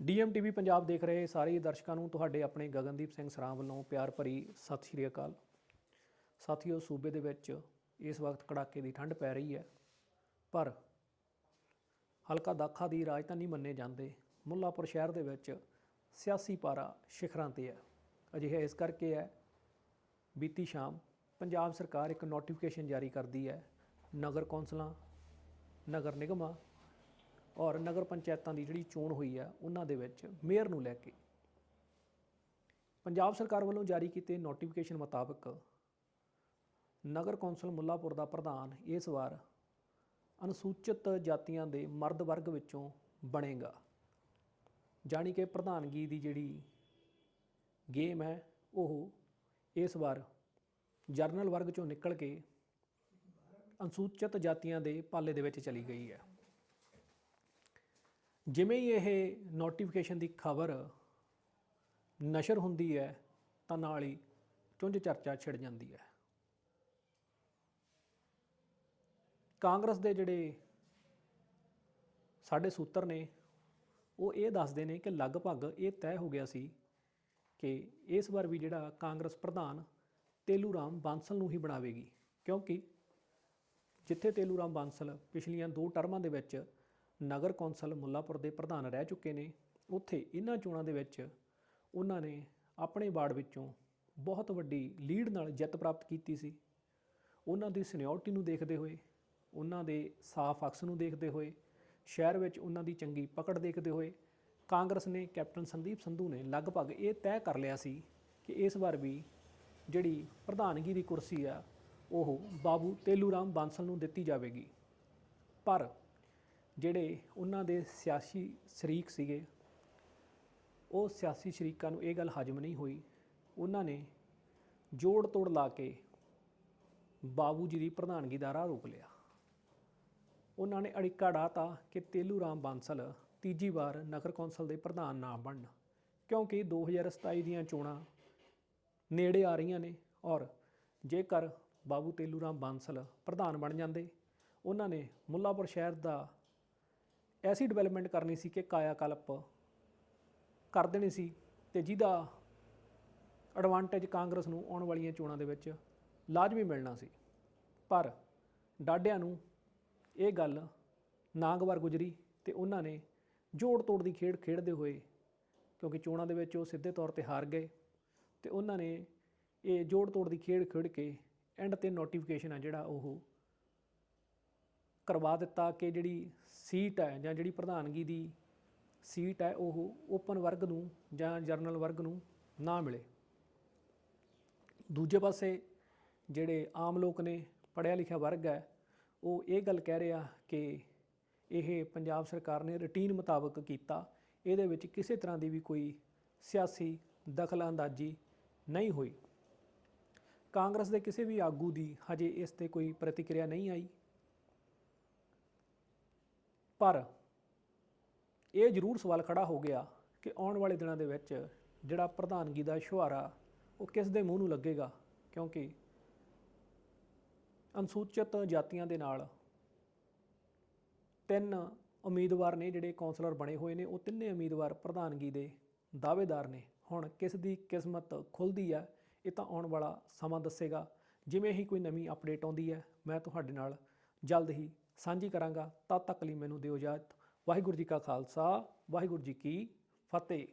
ਡੀਐਮਟੀਵੀ ਪੰਜਾਬ ਦੇਖ ਰਹੇ ਸਾਰੇ ਦਰਸ਼ਕਾਂ ਨੂੰ, ਤੁਹਾਡੇ ਆਪਣੇ ਗਗਨਦੀਪ ਸਿੰਘ ਸਰਾਂ ਵੱਲੋਂ ਪਿਆਰ ਭਰੀ ਸਤਿ ਸ਼੍ਰੀ ਅਕਾਲ। ਸਾਥੀਓ, ਸੂਬੇ ਦੇ ਵਿੱਚ ਇਸ ਵਕਤ ਕੜਾਕੇ ਦੀ ਠੰਡ ਪੈ ਰਹੀ ਹੈ, ਪਰ ਹਲਕਾ ਦਾਖਾ ਦੀ ਰਾਜਧਾਨੀ ਮੰਨੇ ਜਾਂਦੇ ਮੁੱਲਾਪੁਰ ਸ਼ਹਿਰ ਦੇ ਵਿੱਚ ਸਿਆਸੀ ਪਾਰਾ ਸਿਖਰਾਂ ਤੇ ਹੈ। ਅਜਿਹਾ ਇਸ ਕਰਕੇ ਹੈ, ਬੀਤੀ ਸ਼ਾਮ ਪੰਜਾਬ ਸਰਕਾਰ ਇੱਕ ਨੋਟੀਫਿਕੇਸ਼ਨ ਜਾਰੀ ਕਰਦੀ ਹੈ, ਨਗਰ ਕੌਂਸਲਾਂ, ਨਗਰ ਨਿਗਮਾਂ ਔਰ ਨਗਰ ਪੰਚਾਇਤਾਂ ਦੀ ਜਿਹੜੀ ਚੋਣ ਹੋਈ ਹੈ ਉਹਨਾਂ ਦੇ ਵਿੱਚ ਮੇਅਰ ਨੂੰ ਲੈ ਕੇ ਪੰਜਾਬ ਸਰਕਾਰ ਵੱਲੋਂ ਜਾਰੀ ਕੀਤੇ ਨੋਟੀਫਿਕੇਸ਼ਨ ਮੁਤਾਬਕ ਨਗਰ ਕੌਂਸਲ ਮੁੱਲਾਪੁਰ ਦਾ ਪ੍ਰਧਾਨ ਇਸ ਵਾਰ ਅਨੁਸੂਚਿਤ ਜਾਤੀਆਂ ਦੇ ਮਰਦ ਵਰਗ ਵਿੱਚੋਂ ਬਣੇਗਾ। ਜਾਣੀ ਕਿ ਪ੍ਰਧਾਨਗੀ ਦੀ ਜਿਹੜੀ ਗੇਮ ਹੈ, ਉਹ ਇਸ ਵਾਰ ਜਰਨਲ ਵਰਗ ਚੋਂ ਨਿਕਲ ਕੇ ਅਨੁਸੂਚਿਤ ਜਾਤੀਆਂ ਦੇ ਪਾਲੇ ਦੇ ਵਿੱਚ ਚਲੀ ਗਈ ਹੈ। ਜਿਵੇਂ ਹੀ ਇਹ ਨੋਟੀਫਿਕੇਸ਼ਨ ਦੀ ਖਬਰ ਨਸ਼ਰ ਹੁੰਦੀ ਹੈ, ਤਾਂ ਨਾਲ ਹੀ ਚੁੰਝ ਚਰਚਾ ਛਿੜ ਜਾਂਦੀ ਹੈ। ਕਾਂਗਰਸ ਦੇ ਜਿਹੜੇ ਸਾਡੇ ਸੂਤਰ ਨੇ, ਉਹ ਇਹ ਦੱਸਦੇ ਨੇ ਕਿ ਲਗਭਗ ਇਹ ਤੈਅ ਹੋ ਗਿਆ ਸੀ ਕਿ ਇਸ ਵਾਰ ਵੀ ਜਿਹੜਾ ਕਾਂਗਰਸ ਪ੍ਰਧਾਨ ਤੇਲੂ ਰਾਮ ਬਾਂਸਲ ਨੂੰ ਹੀ ਬਣਾਵੇਗੀ। ਕਿਉਂਕਿ ਜਿੱਥੇ ਤੇਲੂ ਰਾਮ ਬਾਂਸਲ ਪਿਛਲੀਆਂ ਦੋ ਟਰਮਾਂ ਦੇ ਵਿੱਚ ਨਗਰ ਕੌਂਸਲ ਮੁੱਲਾਪੁਰ ਦੇ ਪ੍ਰਧਾਨ ਰਹਿ ਚੁੱਕੇ ਨੇ। ਉੱਥੇ ਇਹਨਾਂ ਚੋਣਾਂ ਦੇ ਵਿੱਚ ਉਹਨਾਂ ਨੇ ਆਪਣੇ ਵਾਰਡ ਵਿੱਚੋਂ ਬਹੁਤ ਵੱਡੀ ਲੀਡ ਨਾਲ ਜਿੱਤ ਪ੍ਰਾਪਤ ਕੀਤੀ ਸੀ। ਉਹਨਾਂ ਦੀ ਸੀਨੀਅਰਟੀ ਨੂੰ ਦੇਖਦੇ ਹੋਏ ਉਹਨਾਂ ਦੇ ਸਾਫ਼ ਅਕਸ ਨੂੰ ਦੇਖਦੇ ਹੋਏ, ਸ਼ਹਿਰ ਵਿੱਚ ਉਹਨਾਂ ਦੀ ਚੰਗੀ ਪਕੜ ਦੇਖਦੇ ਹੋਏ ਕਾਂਗਰਸ ਨੇ ਕੈਪਟਨ ਸੰਦੀਪ ਸੰਧੂ ਨੇ ਲਗਭਗ ਇਹ ਤੈਅ ਕਰ ਲਿਆ ਸੀ ਕਿ ਇਸ ਵਾਰ ਵੀ ਜਿਹੜੀ ਪ੍ਰਧਾਨਗੀ ਦੀ ਕੁਰਸੀ ਆ, ਉਹ ਬਾਬੂ ਤੇਲੂ ਰਾਮ ਬਾਂਸਲ ਨੂੰ ਦਿੱਤੀ ਜਾਵੇਗੀ। ਪਰ ਜਿਹੜੇ ਉਹਨਾਂ ਦੇ ਸਿਆਸੀ ਸ਼ਰੀਕ ਸੀਗੇ, ਉਹ ਸਿਆਸੀ ਸ਼ਰੀਕਾਂ ਨੂੰ ਇਹ ਗੱਲ ਹਜਮ ਨਹੀਂ ਹੋਈ। ਉਹਨਾਂ ਨੇ ਜੋੜ ਤੋੜ ਲਾ ਕੇ ਬਾਬੂ ਜੀ ਦੀ ਪ੍ਰਧਾਨਗੀ ਦਾ ਰਾਹ ਰੋਕ ਲਿਆ। ਉਹਨਾਂ ਨੇ ਅੜਿੱਕਾ ਡਾਤਾ ਕਿ ਤੇਲੂ ਰਾਮ ਬਾਂਸਲ ਤੀਜੀ ਵਾਰ ਨਗਰ ਕੌਂਸਲ ਦੇ ਪ੍ਰਧਾਨ ਨਾ ਬਣਨ, ਕਿਉਂਕਿ 2027 ਦੀਆਂ ਚੋਣਾਂ ਨੇੜੇ ਆ ਰਹੀਆਂ ਨੇ ਔਰ ਜੇਕਰ ਬਾਬੂ ਤੇਲੂ ਰਾਮ ਬਾਂਸਲ ਪ੍ਰਧਾਨ ਬਣ ਜਾਂਦੇ, ਉਹਨਾਂ ਨੇ ਮੁੱਲਾਪੁਰ ਸ਼ਹਿਰ ਦਾ ਐਸੀ ਡਿਵੈਲਪਮੈਂਟ ਕਰਨੀ ਸੀ ਕਿ ਕਾਇਆ ਕਲਪ ਕਰ ਦੇਣੀ ਸੀ ਤੇ ਜਿਹਦਾ ਐਡਵਾਂਟੇਜ ਕਾਂਗਰਸ ਨੂੰ ਆਉਣ ਵਾਲੀਆਂ ਚੋਣਾਂ ਦੇ ਵਿੱਚ ਲਾਜ਼ਮੀ ਮਿਲਣਾ ਸੀ। ਪਰ ਡਾਡਿਆਂ ਨੂੰ ਇਹ ਗੱਲ ਨਾਗਵਾਰ ਗੁਜਰੀ ਤੇ ਉਹਨਾਂ ਨੇ ਜੋੜ ਤੋੜ ਦੀ ਖੇਡ ਖੇਡਦੇ ਹੋਏ ਕਿਉਂਕਿ ਚੋਣਾਂ ਦੇ ਵਿੱਚ ਉਹ ਸਿੱਧੇ ਤੌਰ ਤੇ ਹਾਰ ਗਏ ਤੇ ਉਹਨਾਂ ਨੇ ਇਹ ਜੋੜ ਤੋੜ ਦੀ ਖੇਡ ਖੇਡ ਕੇ ਐਂਡ ਤੇ ਨੋਟੀਫਿਕੇਸ਼ਨ ਆ ਜਿਹੜਾ ਉਹ ਕਰਵਾ ਦਿੱਤਾ ਕਿ ਜਿਹੜੀ ਸੀਟ ਹੈ ਜਾਂ ਜਿਹੜੀ ਪ੍ਰਧਾਨਗੀ ਦੀ ਸੀਟ ਹੈ ਉਹ ਓਪਨ ਵਰਗ ਨੂੰ ਜਾਂ ਜਰਨਲ ਵਰਗ ਨੂੰ ਨਾ ਮਿਲੇ। ਦੂਜੇ ਪਾਸੇ ਜਿਹੜੇ ਆਮ ਲੋਕ ਨੇ, ਪੜ੍ਹਿਆ ਲਿਖਿਆ ਵਰਗ ਹੈ, ਉਹ ਇਹ ਗੱਲ ਕਹਿ ਰਿਹਾ ਕਿ ਇਹ ਪੰਜਾਬ ਸਰਕਾਰ ਨੇ ਰੁਟੀਨ ਮੁਤਾਬਕ ਕੀਤਾ। ਇਹਦੇ ਵਿੱਚ ਕਿਸੇ ਤਰ੍ਹਾਂ ਦੀ ਵੀ ਕੋਈ ਸਿਆਸੀ ਦਖਲਅੰਦਾਜ਼ੀ ਨਹੀਂ ਹੋਈ। ਕਾਂਗਰਸ ਦੇ ਕਿਸੇ ਵੀ ਆਗੂ ਦੀ ਹਜੇ ਇਸ ਤੇ ਕੋਈ ਪ੍ਰਤੀਕਿਰਿਆ ਨਹੀਂ ਆਈ। ਪਰ ਇਹ ਜ਼ਰੂਰ ਸਵਾਲ ਖੜਾ ਹੋ ਗਿਆ ਕਿ ਆਉਣ ਵਾਲੇ ਦਿਨਾਂ ਦੇ ਵਿੱਚ ਜਿਹੜਾ ਪ੍ਰਧਾਨਗੀ ਦਾ ਸ਼ੁਹਾਰਾ, ਉਹ ਕਿਸ ਦੇ ਮੂੰਹ ਨੂੰ ਲੱਗੇਗਾ? ਕਿਉਂਕਿ ਅਨੁਸੂਚਿਤ ਜਾਤੀਆਂ ਦੇ ਨਾਲ ਤਿੰਨ ਉਮੀਦਵਾਰ ਨੇ ਜਿਹੜੇ ਕਾਉਂਸਲਰ ਬਣੇ ਹੋਏ ਨੇ, ਉਹ ਤਿੰਨੇ ਉਮੀਦਵਾਰ ਪ੍ਰਧਾਨਗੀ ਦੇ ਦਾਅਵੇਦਾਰ ਨੇ। ਹੁਣ ਕਿਸ ਦੀ ਕਿਸਮਤ ਖੁੱਲਦੀ ਹੈ, ਇਹ ਤਾਂ ਆਉਣ ਵਾਲਾ ਸਮਾਂ ਦੱਸੇਗਾ। ਜਿਵੇਂ ਹੀ ਕੋਈ ਨਵੀਂ ਅਪਡੇਟ ਆਉਂਦੀ ਹੈ, ਮੈਂ ਤੁਹਾਡੇ ਨਾਲ ਜਲਦ ਹੀ ਸਾਂਝੀ ਕਰਾਂਗਾ, ਤਦ ਤੱਕ ਲਈ ਮੈਨੂੰ ਦਿਓ ਇਜਾਜ਼ਤ। ਵਾਹਿਗੁਰੂ ਜੀ ਕਾ ਖਾਲਸਾ, ਵਾਹਿਗੁਰੂ ਜੀ ਕੀ ਫਤਿਹ।